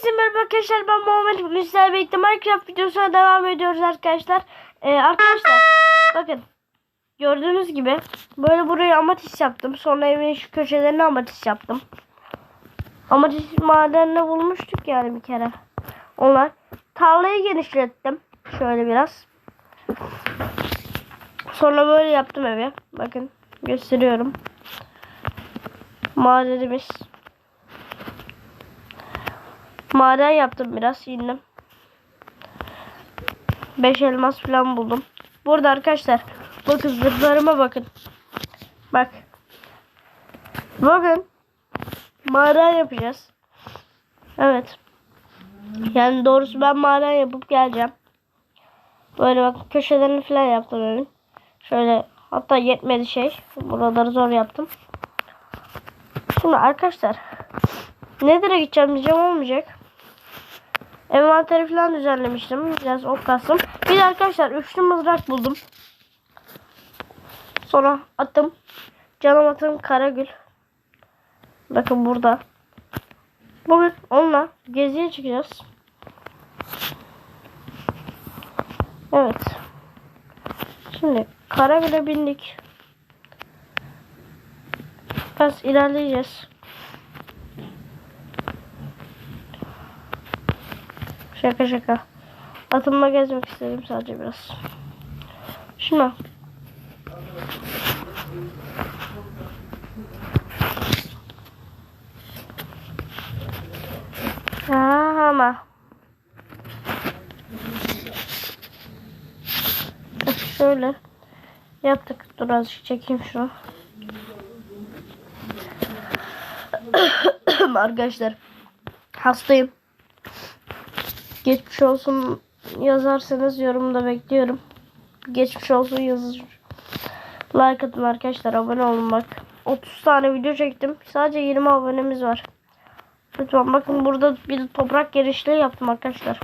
Hepinize merhaba arkadaşlar ben Muhammed sizlerle birlikte Minecraft videosuna devam ediyoruz arkadaşlar. Ee, arkadaşlar bakın gördüğünüz gibi böyle burayı amatist yaptım. Sonra evin şu köşelerini amatist yaptım. Amatist madenle bulmuştuk yani bir kere. Onlar. Tarlayı genişlettim. Şöyle biraz. Sonra böyle yaptım evi. Bakın gösteriyorum. Madenimiz. Maden yaptım biraz indim. 5 elmas falan buldum. Burada arkadaşlar bakın zırhlarıma bakın. Bak. Bugün maden yapacağız. Evet. Yani doğrusu ben maden yapıp geleceğim. Böyle bak köşelerini falan yaptım evin. Şöyle hatta yetmedi şey. Buraları zor yaptım. Şimdi arkadaşlar Nedir'e gideceğim diyeceğim olmayacak. Envanteri falan düzenlemiştim. Biraz ok kastım. Bir de arkadaşlar üçlü mızrak buldum. Sonra atım. Canım atım Karagül. Bakın burada. Bugün onunla geziye çıkacağız. Evet. Şimdi Karagül'e bindik. Biraz ilerleyeceğiz. Şaka şaka. Atımla gezmek istedim sadece biraz. Şuna. Aa, ama. Şöyle yaptık. Dur azıcık çekeyim şunu. Arkadaşlar hastayım. Geçmiş olsun yazarsanız yorumda bekliyorum. Geçmiş olsun yazır. Like atın arkadaşlar abone olun bak. 30 tane video çektim. Sadece 20 abonemiz var. Lütfen bakın burada bir toprak genişliği yaptım arkadaşlar.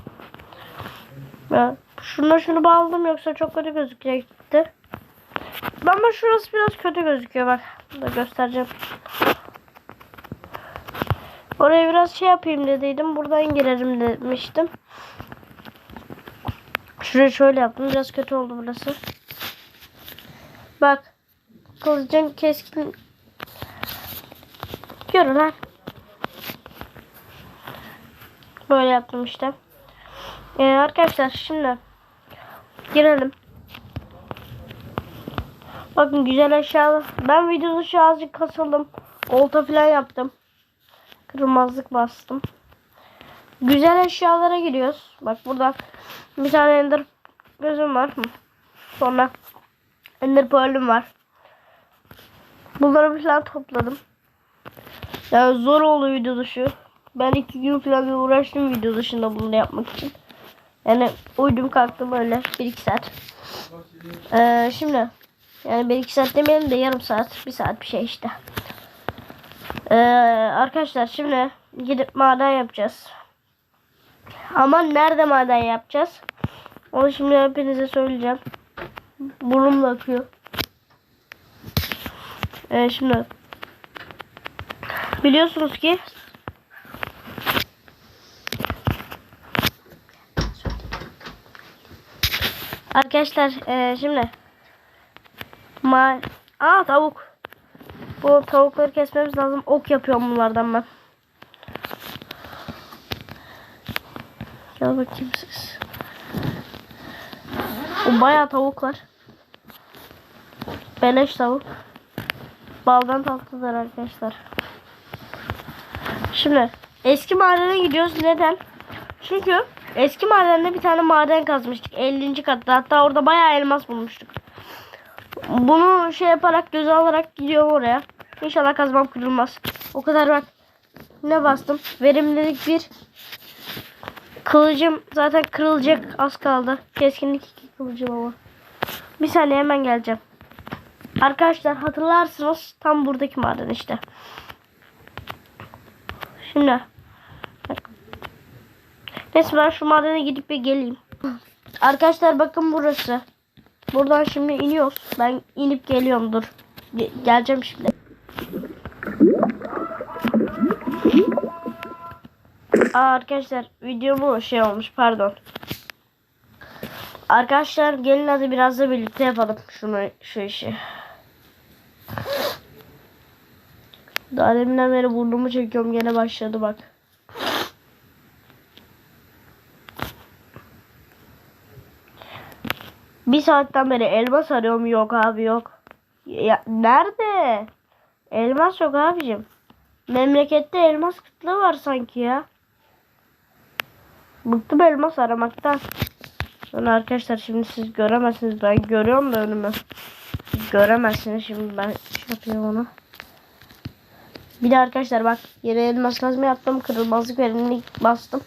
Ya, şuna şunu bağladım yoksa çok kötü gözükecekti. Ama şurası biraz kötü gözüküyor bak. Da göstereceğim. Oraya biraz şey yapayım dediydim. Buradan girerim demiştim. Şurayı şöyle yaptım. Biraz kötü oldu burası. Bak. Kılıcın keskin. Görün lan. Böyle yaptım işte. Ee, arkadaşlar şimdi girelim. Bakın güzel eşyalar. Ben videoda şu azıcık kasıldım. Olta falan yaptım. Kırmızılık bastım. Güzel eşyalara giriyoruz. Bak burada bir tane ender gözüm var. Sonra ender pearl'üm var. Bunları falan topladım. Yani zor oldu video dışı. Ben iki gün falan uğraştım video dışında bunu yapmak için. Yani uydum kalktım öyle bir iki saat. Ee, şimdi yani bir iki saat demeyelim de yarım saat bir saat bir şey işte. Ee, arkadaşlar şimdi gidip maden yapacağız. Ama nerede maden yapacağız? Onu şimdi hepinize söyleyeceğim. Burnum da akıyor. Ee, şimdi biliyorsunuz ki Arkadaşlar e, şimdi ma Aa tavuk. Bu tavukları kesmemiz lazım. Ok yapıyorum bunlardan ben. Gel bakayım siz. O bayağı tavuk var. Beleş tavuk. Baldan tatlıdır arkadaşlar. Şimdi eski madene gidiyoruz. Neden? Çünkü eski madende bir tane maden kazmıştık. 50. katta. Hatta orada bayağı elmas bulmuştuk. Bunu şey yaparak göze alarak gidiyorum oraya. İnşallah kazmam kırılmaz. O kadar bak. Ne bastım? Verimlilik bir. Kılıcım zaten kırılacak az kaldı. Keskinlik iki kılıcım ama. Bir saniye hemen geleceğim. Arkadaşlar hatırlarsınız tam buradaki maden işte. Şimdi. Bak. Neyse ben şu madene gidip bir geleyim. Arkadaşlar bakın burası. Buradan şimdi iniyoruz. Ben inip geliyorum dur. Ge geleceğim şimdi. Aa, arkadaşlar videomu şey olmuş pardon. Arkadaşlar gelin hadi biraz da birlikte yapalım şunu şu işi. Daha deminden beri burnumu çekiyorum gene başladı bak. Bir saatten beri elmas arıyorum yok abi yok. Ya, nerede? Elmas yok abicim. Memlekette elmas kıtlığı var sanki ya. Bıktım elmas aramaktan. Sonra arkadaşlar şimdi siz göremezsiniz. Ben görüyorum da önümü. Siz göremezsiniz şimdi ben şey yapıyorum onu. Bir de arkadaşlar bak yere elmas kazma yaptım. Kırılmazlık verimlilik bastım.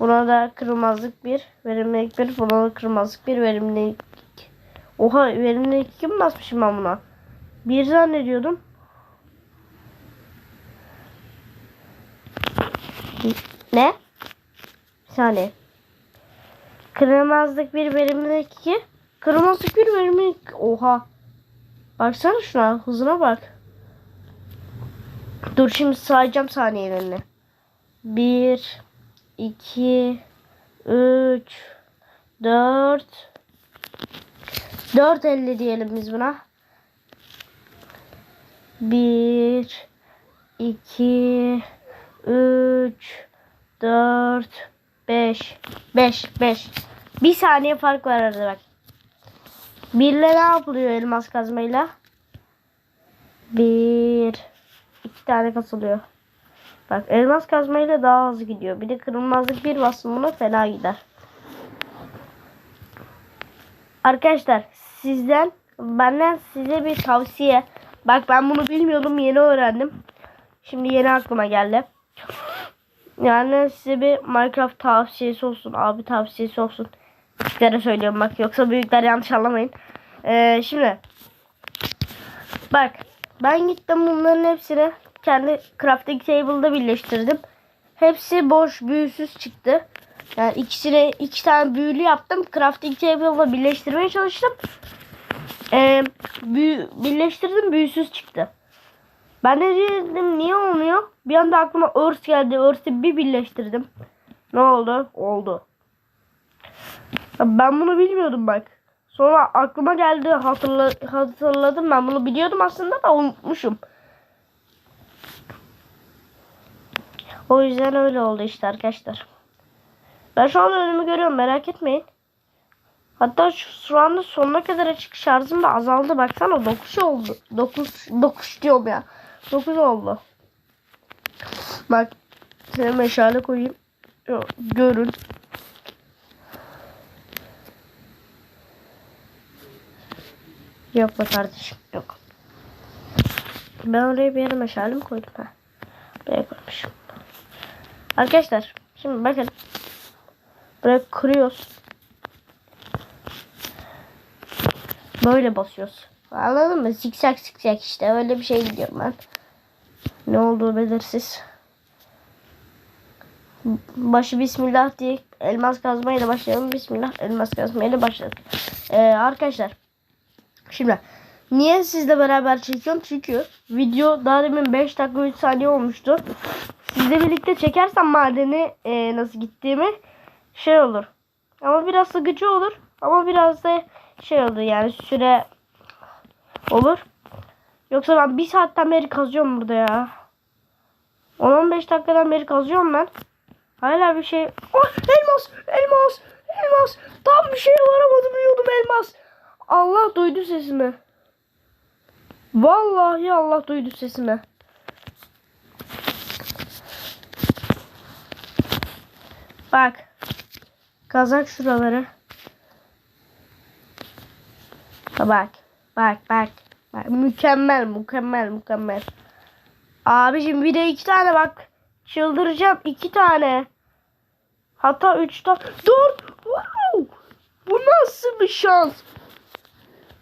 Buna da kırılmazlık bir, verimlilik bir, buna da kırılmazlık bir, verimlilik. Oha verimlilik iki mi basmışım ben buna? Bir zannediyordum. Ne? Bir saniye. Kırılmazlık bir, verimlilik iki. Kırılmazlık bir, verimlilik. Oha. Baksana şuna hızına bak. Dur şimdi sayacağım saniyelerini. Bir, 2 3 4 4.50 diyelim biz buna. 1 2 3 4 5 5 5 Bir saniye fark var arada bak. Birle ne yapılıyor elmas kazmayla? Bir iki tane kasılıyor. Bak elmas kazmayla daha hızlı gidiyor. Bir de kırılmazlık bir basımına fena gider. Arkadaşlar sizden benden size bir tavsiye. Bak ben bunu bilmiyordum yeni öğrendim. Şimdi yeni aklıma geldi. Yani size bir Minecraft tavsiyesi olsun. Abi tavsiyesi olsun. Küçüklere söylüyorum bak. Yoksa büyükler yanlış anlamayın. Ee, şimdi. Bak. Ben gittim bunların hepsini kendi crafting table'da birleştirdim. Hepsi boş büyüsüz çıktı. Yani ikisini iki tane büyülü yaptım. Crafting table'la birleştirmeye çalıştım. Ee, büyü, birleştirdim büyüsüz çıktı. Ben de dedim niye olmuyor? Bir anda aklıma örs geldi. Örs'ü bir birleştirdim. Ne oldu? Oldu. Ben bunu bilmiyordum bak. Sonra aklıma geldi hatırla, hatırladım. Ben bunu biliyordum aslında da unutmuşum. O yüzden öyle oldu işte arkadaşlar. Ben şu an önümü görüyorum merak etmeyin. Hatta şu, şu anda sonuna kadar açık şarjım da azaldı. Baksana 9 oldu. 9, 9 diyorum ya. 9 oldu. Bak size meşale koyayım. Görün. Yok be kardeşim yok. Ben oraya bir yere meşale koydum ha? Buraya koymuşum. Arkadaşlar şimdi bakın. Buraya kırıyoruz. Böyle basıyoruz. Anladın mı? Zikzak zikzak işte. Öyle bir şey gidiyorum ben. Ne olduğu belirsiz. Başı bismillah diye elmas kazmayla başlayalım. Bismillah elmas kazmayla başladık. Ee, arkadaşlar. Şimdi niye sizle beraber çekiyorum? Çünkü video daha demin 5 dakika 3 saniye olmuştu. Sizle birlikte çekersem madeni e, nasıl gittiğimi şey olur. Ama biraz sıkıcı olur. Ama biraz da şey olur yani süre olur. Yoksa ben bir saatten beri kazıyorum burada ya. 10-15 dakikadan beri kazıyorum ben. Hala bir şey... Oh, elmas! Elmas! Elmas! Tam bir şeye varamadım diyordum elmas. Allah duydu sesimi. Vallahi Allah duydu sesimi. Bak. Kazak şuraları. Bak. Bak bak. bak. Mükemmel mükemmel mükemmel. Abicim bir de iki tane bak. Çıldıracağım iki tane. Hatta üç tane. Dört. Wow. Bu nasıl bir şans?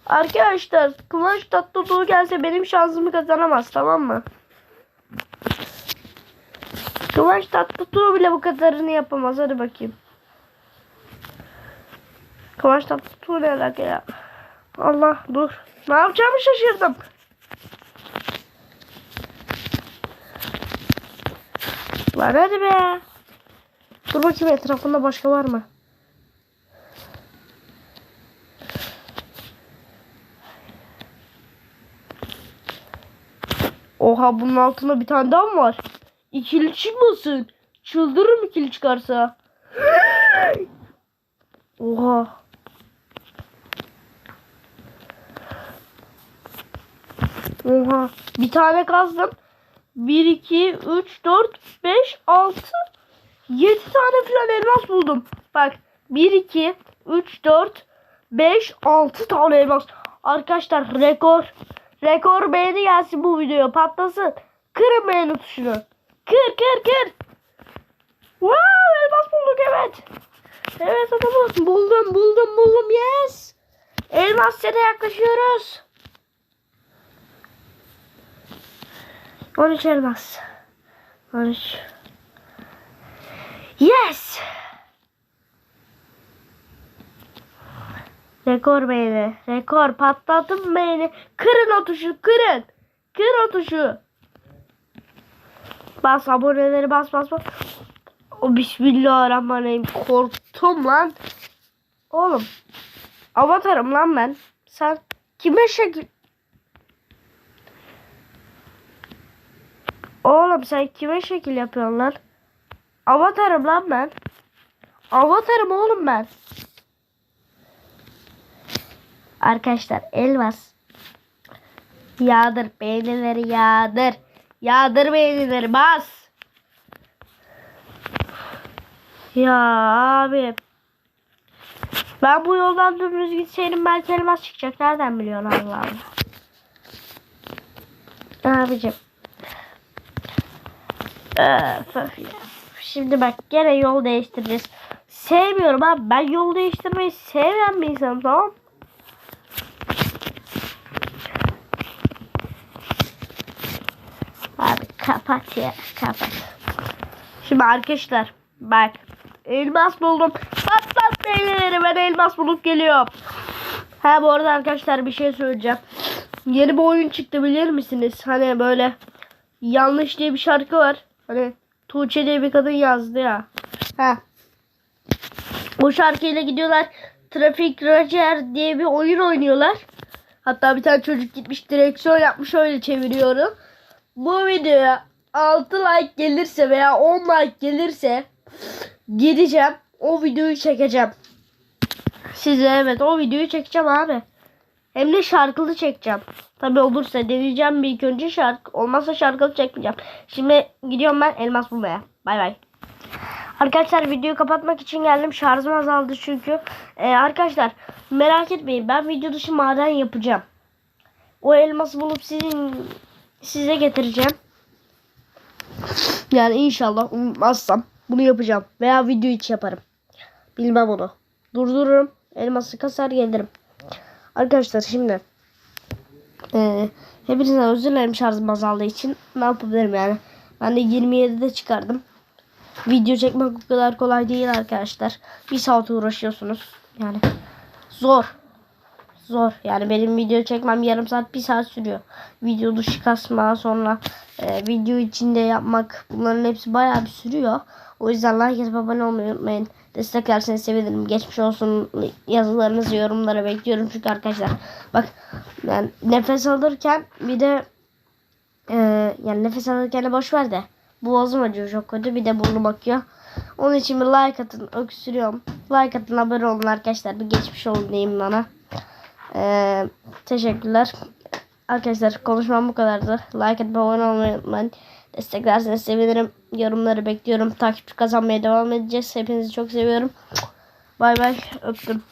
Arkadaşlar Kıvanç Tatlıtuğ gelse benim şansımı kazanamaz tamam mı? Kıvanç Tatlıtuğ bile bu kadarını yapamaz. Hadi bakayım. Kıvanç Tatlıtuğ ne alaka ya? Allah dur. Ne yapacağımı şaşırdım. Lan hadi be. Dur bakayım etrafında başka var mı? Oha bunun altında bir tane daha mı var? İkili çıkmasın. Çıldırırım ikili çıkarsa. Oha. Oha. Bir tane kazdım. 1, 2, 3, 4, 5, 6, 7 tane falan elmas buldum. Bak 1, 2, 3, 4, 5, 6 tane elmas. Arkadaşlar rekor. Rekor beğeni gelsin bu videoya patlasın. Kırın beğeni tuşunu. Kır kır kır. Wow elmas bulduk evet. Evet adamım buldum buldum buldum yes. Elmas sete yaklaşıyoruz. 13 elmas. 13. Yes. Rekor beğeni. Rekor. Patlattım beğeni. Kırın o tuşu. Kırın. Kır o tuşu. Bas aboneleri bas bas bas. O bismillahirrahmanirrahim. Korktum lan. Oğlum. Avatarım lan ben. Sen kime şekil... Oğlum sen kime şekil yapıyorsun lan? Avatarım lan ben. Avatarım oğlum ben. Arkadaşlar elmas. Yağdır beğenileri yağdır. Yağdır beğenileri bas. Ya abi. Ben bu yoldan dümdüz gitseydim belki elmas çıkacak. Nereden biliyorsun Allah Allah. Abicim. Ya. Şimdi bak gene yol değiştireceğiz. Sevmiyorum abi. Ben yol değiştirmeyi sevmeyen bir insanım tamam? Abi kapat ya kapat. Şimdi arkadaşlar bak elmas buldum. Patlat beyleri ben elmas bulup geliyorum. Ha bu arada arkadaşlar bir şey söyleyeceğim. Yeni bir oyun çıktı bilir misiniz? Hani böyle yanlış diye bir şarkı var. Hani Tuğçe diye bir kadın yazdı ya. Ha. Bu şarkıyla gidiyorlar. Trafik Roger diye bir oyun oynuyorlar. Hatta bir tane çocuk gitmiş direksiyon yapmış öyle çeviriyorum. Bu videoya 6 like gelirse veya 10 like gelirse gideceğim o videoyu çekeceğim. Size evet o videoyu çekeceğim abi. Hem de şarkılı çekeceğim. Tabi olursa deneyeceğim bir ilk önce şarkı. Olmazsa şarkılı çekmeyeceğim. Şimdi gidiyorum ben elmas bulmaya. Bay bay. Arkadaşlar videoyu kapatmak için geldim. Şarjım azaldı çünkü. Ee, arkadaşlar merak etmeyin. Ben video dışı maden yapacağım. O elması bulup sizin size getireceğim. Yani inşallah unutmazsam bunu yapacağım. Veya video içi yaparım. Bilmem onu. Durdururum. Elması kasar gelirim. Arkadaşlar şimdi e, hepinizden özür dilerim şarjım azaldığı için. Ne yapabilirim yani. Ben de 27'de çıkardım. Video çekmek bu kadar kolay değil arkadaşlar. Bir saat uğraşıyorsunuz. Yani zor. Zor. Yani benim video çekmem yarım saat bir saat sürüyor. Video dışı kasma sonra e, video içinde yapmak bunların hepsi bayağı bir sürüyor. O yüzden like abone olmayı unutmayın. Desteklerseniz sevinirim. Geçmiş olsun yazılarınızı yorumlara bekliyorum çünkü arkadaşlar bak yani nefes alırken bir de e, yani nefes alırken de boş ver de boğazım acıyor çok kötü bir de burnum akıyor. Onun için bir like atın öksürüyorum. Like atın abone olun arkadaşlar bir geçmiş olun diyeyim bana. Ee, teşekkürler. Arkadaşlar konuşmam bu kadardı. Like atıp abone olmayı unutmayın. Desteklerseniz sevinirim. Yorumları bekliyorum. Takipçi kazanmaya devam edeceğiz. Hepinizi çok seviyorum. Bay bay. Öptüm.